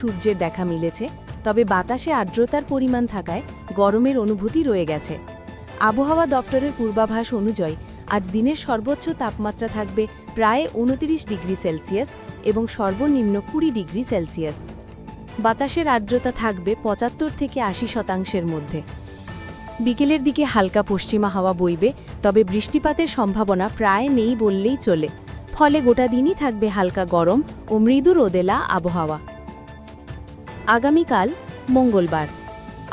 সূর্যের দেখা মিলেছে, তবে বাতাসে আর্দ্রতার পরিমাণ থাকায় গরমের অনুভূতি রয়ে গেছে। আবহাওয়া দপ্তরের পূর্বাভাস অনুযায়ী, আজ দিনের সর্বোচ্চ তাপমাত্রা থাকবে প্রায় উনতিরিশ ডিগ্রি সেলসিয়াস এবং সর্বনিম্ন কুড়ি ডিগ্রি সেলসিয়াস। বাতাসের আর্দ্রতা থাকবে পঁচাত্তর থেকে আশি শতাংশের মধ্যে। বিকেলের দিকে হালকা পশ্চিমা হাওয়া বইবে, তবে বৃষ্টিপাতের সম্ভাবনা প্রায় নেই বললেই চলে। ফলে গোটা দিনই থাকবে হালকা গরম ও মৃদু রোদেলা আবহাওয়া। আগামীকাল মঙ্গলবার।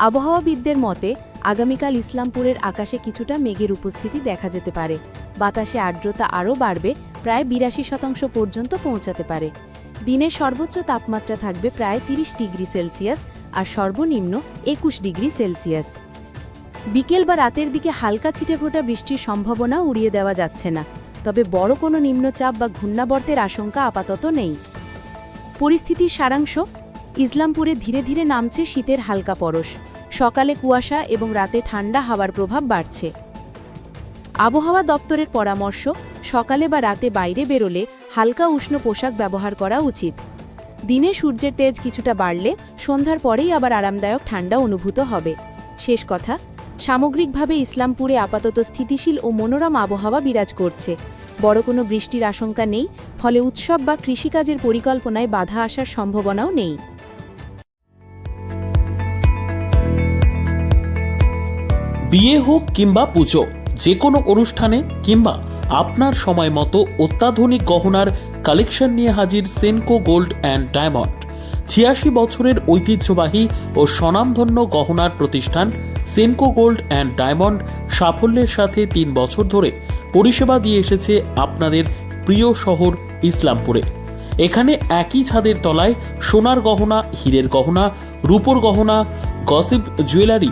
আবহাওয়াবিদদের মতে, আগামীকাল ইসলামপুরের আকাশে কিছুটা মেঘের উপস্থিতি দেখা যেতে পারে। বাতাসে আর্দ্রতা আরও বাড়বে, প্রায় বিরাশি শতাংশ পর্যন্ত পৌঁছাতে পারে। দিনের সর্বোচ্চ তাপমাত্রা থাকবে প্রায় ৩০ ডিগ্রি সেলসিয়াস আর সর্বনিম্ন একুশ ডিগ্রি সেলসিয়াস। বিকেল বা রাতের দিকে হালকা ছিটেফোঁটা বৃষ্টির সম্ভাবনা উড়িয়ে দেওয়া যাচ্ছে না, তবে বড় কোনো নিম্নচাপ বা ঘূর্ণাবর্তের আশঙ্কা আপাতত নেই। পরিস্থিতির সারাংশ ইসলামপুরে ধীরে ধীরে নামছে শীতের হালকা পরশ। সকালে কুয়াশা এবং রাতে ঠান্ডা হাওয়ার প্রভাব বাড়ছে। আবহাওয়া দপ্তরের পরামর্শ, সকালে বা রাতে বাইরে বেরোলে হালকা উষ্ণ পোশাক ব্যবহার করা উচিত। দিনে সূর্যের তেজ কিছুটা বাড়লে সন্ধ্যার পরেই আবার আরামদায়ক ঠান্ডা অনুভূত হবে। শেষ কথা, সামগ্রিকভাবে ইসলামপুরে আপাতত স্থিতিশীল ও মনোরম আবহাওয়া বিরাজ করছে। বড় কোনো বৃষ্টির আশঙ্কা নেই, ফলে উৎসব বা কৃষিকাজের পরিকল্পনায় বাধা আসার সম্ভাবনাও নেই। বিয়ে হোক কিংবা পুজো যে কোনো অনুষ্ঠানে কিংবা আপনার সময় মতো অত্যাধুনিক গহনার কালেকশন নিয়ে হাজির সেনকো গোল্ড অ্যান্ড ডায়মন্ড। ছিয়াশি বছরের ঐতিহ্যবাহী ও স্বনামধন্য গহনার প্রতিষ্ঠান সেনকো গোল্ড অ্যান্ড ডায়মন্ড সাফল্যের সাথে তিন বছর ধরে পরিষেবা দিয়ে এসেছে আপনাদের প্রিয় শহর ইসলামপুরে। এখানে একই ছাদের তলায় সোনার গহনা, হীরের গহনা, রূপোর গহনা, গসিপ জুয়েলারি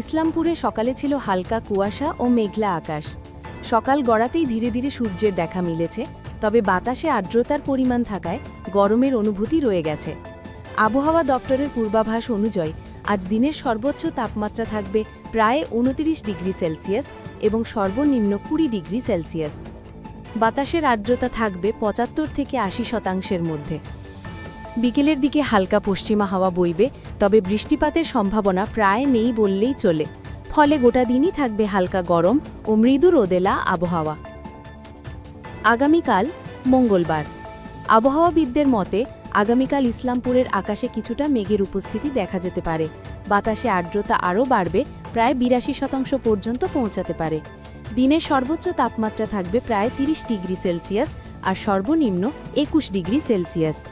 ইসলামপুরে সকালে ছিল হালকা কুয়াশা ও মেঘলা আকাশ। সকাল গড়াতেই ধীরে ধীরে সূর্যের দেখা মিলেছে, তবে বাতাসে আর্দ্রতার পরিমাণ থাকায় গরমের অনুভূতি রয়ে গেছে। আবহাওয়া দপ্তরের পূর্বাভাস অনুযায়ী, আজ দিনের সর্বোচ্চ তাপমাত্রা থাকবে প্রায় উনতিরিশ ডিগ্রি সেলসিয়াস এবং সর্বনিম্ন কুড়ি ডিগ্রি সেলসিয়াস। বাতাসের আর্দ্রতা থাকবে পঁচাত্তর থেকে আশি শতাংশের মধ্যে। বিকেলের দিকে হালকা পশ্চিমা হাওয়া বইবে, তবে বৃষ্টিপাতের সম্ভাবনা প্রায় নেই বললেই চলে। ফলে গোটা দিনই থাকবে হালকা গরম ও মৃদু রোদেলা আবহাওয়া। আগামীকাল মঙ্গলবার। আবহাওয়াবিদদের মতে, আগামীকাল ইসলামপুরের আকাশে কিছুটা মেঘের উপস্থিতি দেখা যেতে পারে। বাতাসে আর্দ্রতা আরও বাড়বে, প্রায় বিরাশি শতাংশ পর্যন্ত পৌঁছাতে পারে। দিনের সর্বোচ্চ তাপমাত্রা থাকবে প্রায় ৩০ ডিগ্রি সেলসিয়াস আর সর্বনিম্ন একুশ ডিগ্রি সেলসিয়াস।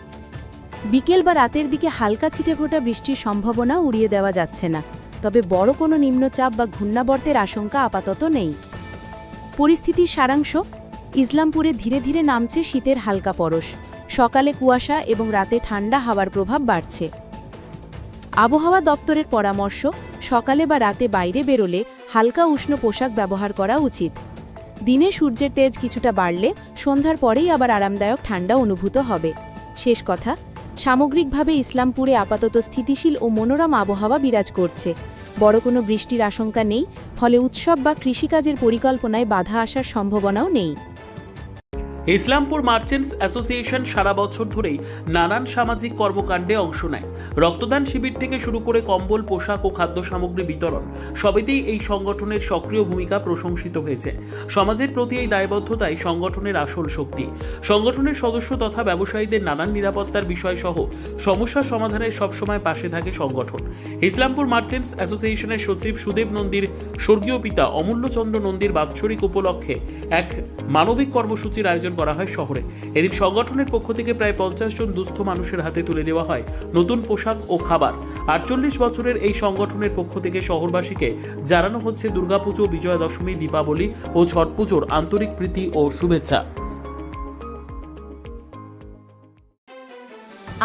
বিকেল বা রাতের দিকে হালকা ছিটেফোঁটা বৃষ্টির সম্ভাবনা উড়িয়ে দেওয়া যাচ্ছে না। তবে বড় কোনো নিম্নচাপ বা ঘূর্ণাবর্তের আশঙ্কা আপাতত নেই। পরিস্থিতির সারাংশ, ইসলামপুরে ধীরে ধীরে নামছে শীতের হালকা পরশ। সকালে কুয়াশা এবং রাতে ঠান্ডা হাওয়ার প্রভাব বাড়ছে। আবহাওয়া দপ্তরের পরামর্শ, সকালে বা রাতে বাইরে বেরোলে হালকা উষ্ণ পোশাক ব্যবহার করা উচিত। দিনে সূর্যের তেজ কিছুটা বাড়লে সন্ধ্যার পরেই আবার আরামদায়ক ঠান্ডা অনুভূত হবে। শেষ কথা সামগ্রিকভাবে ইসলামপুরে আপাতত স্থিতিশীল ও মনোরম আবহাওয়া বিরাজ করছে। বড় কোনো বৃষ্টির আশঙ্কা নেই, ফলে উৎসব বা কৃষিকাজের পরিকল্পনায় বাধা আসার সম্ভাবনাও নেই। ইসলামপুর মার্চেন্টস অ্যাসোসিয়েশন সারা বছর ধরেই নানান সামাজিক কর্মকাণ্ডে অংশ নেয়। রক্তদান শিবির থেকে শুরু করে কম্বল, পোশাক ও খাদ্য সামগ্রী বিতরণ সবেতেই এই সংগঠনের সক্রিয় ভূমিকা প্রশংসিত হয়েছে। সমাজের প্রতি এই দায়বদ্ধতাই সংগঠনের আসল শক্তি। সংগঠনের সদস্য তথা ব্যবসায়ীদের নানান নিরাপত্তার বিষয় সহ সমস্যা সমাধানের সবসময় পাশে থাকে সংগঠন। ইসলামপুর মার্চেন্টস অ্যাসোসিয়েশনের সচিব সুদেব নন্দীর স্বর্গীয় পিতা অমূল্যচন্দ্র নন্দীর বাৎসরিক উপলক্ষে এক মানবিক কর্মসূচির আয়োজন করা হয় শহরে। এদিন সংগঠনের পক্ষ থেকে প্রায় পঞ্চাশ জন দুস্থ মানুষের হাতে তুলে দেওয়া হয় নতুন পোশাক ও খাবার। আটচল্লিশ বছরের এই সংগঠনের পক্ষ থেকে শহরবাসীকে জানানো হচ্ছে দুর্গাপুজো বিজয়া দশমী দীপাবলি ও ছট পুজোর আন্তরিক প্রীতি ও শুভেচ্ছা।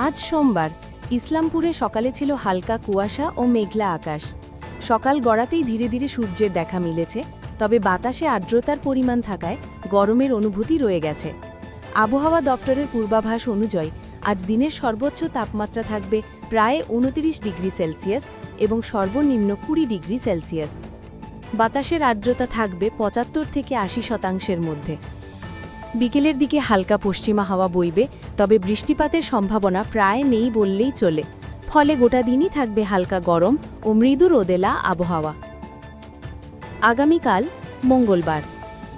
আজ সোমবার, ইসলামপুরে সকালে ছিল হালকা কুয়াশা ও মেঘলা আকাশ। সকাল গড়াতেই ধীরে ধীরে সূর্যের দেখা মিলেছে। তবে বাতাসে আর্দ্রতার পরিমাণ থাকায় গরমের অনুভূতি রয়ে গেছে। আবহাওয়া দপ্তরের পূর্বাভাস অনুযায়ী, আজ দিনের সর্বোচ্চ তাপমাত্রা থাকবে প্রায় উনতিরিশ ডিগ্রি সেলসিয়াস এবং সর্বনিম্ন কুড়ি ডিগ্রি সেলসিয়াস। বাতাসের আর্দ্রতা থাকবে পঁচাত্তর থেকে আশি শতাংশের মধ্যে। বিকেলের দিকে হালকা পশ্চিমা হাওয়া বইবে, তবে বৃষ্টিপাতের সম্ভাবনা প্রায় নেই বললেই চলে। ফলে গোটা দিনই থাকবে হালকা গরম ও মৃদু রোদেলা আবহাওয়া। আগামীকাল মঙ্গলবার।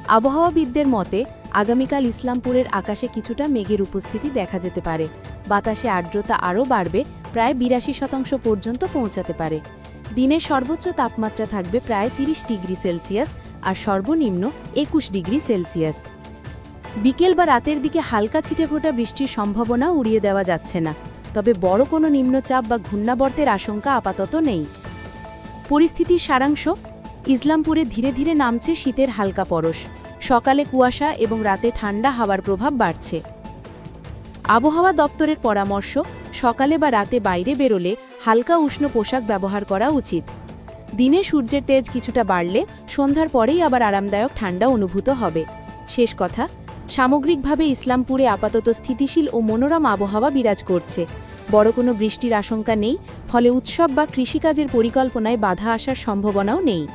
আবহাওয়াবিদদের মতে, আগামীকাল ইসলামপুরের আকাশে কিছুটা মেঘের উপস্থিতি দেখা যেতে পারে। বাতাসে আর্দ্রতা আরও বাড়বে, প্রায় বিরাশি শতাংশ পর্যন্ত পৌঁছাতে পারে। দিনের সর্বোচ্চ তাপমাত্রা থাকবে প্রায় তিরিশ ডিগ্রি সেলসিয়াস আর সর্বনিম্ন একুশ ডিগ্রি সেলসিয়াস। বিকেল বা রাতের দিকে হালকা ছিটেফোঁটা বৃষ্টির সম্ভাবনা উড়িয়ে দেওয়া যাচ্ছে না, তবে বড় কোনো নিম্নচাপ বা ঘূর্ণাবর্তের আশঙ্কা আপাতত নেই। পরিস্থিতির সারাংশ ইসলামপুরে ধীরে ধীরে নামছে শীতের হালকা পরশ। সকালে কুয়াশা এবং রাতে ঠান্ডা হাওয়ার প্রভাব বাড়ছে। আবহাওয়া দপ্তরের পরামর্শ, সকালে বা রাতে বাইরে বেরোলে হালকা উষ্ণ পোশাক ব্যবহার করা উচিত। দিনে সূর্যের তেজ কিছুটা বাড়লে সন্ধ্যার পরেই আবার আরামদায়ক ঠান্ডা অনুভূত হবে। শেষ কথা, সামগ্রিকভাবে ইসলামপুরে আপাতত স্থিতিশীল ও মনোরম আবহাওয়া বিরাজ করছে। বড় কোনো বৃষ্টির আশঙ্কা নেই, ফলে উৎসব বা কৃষিকাজের পরিকল্পনায় বাধা আসার সম্ভাবনাও নেই।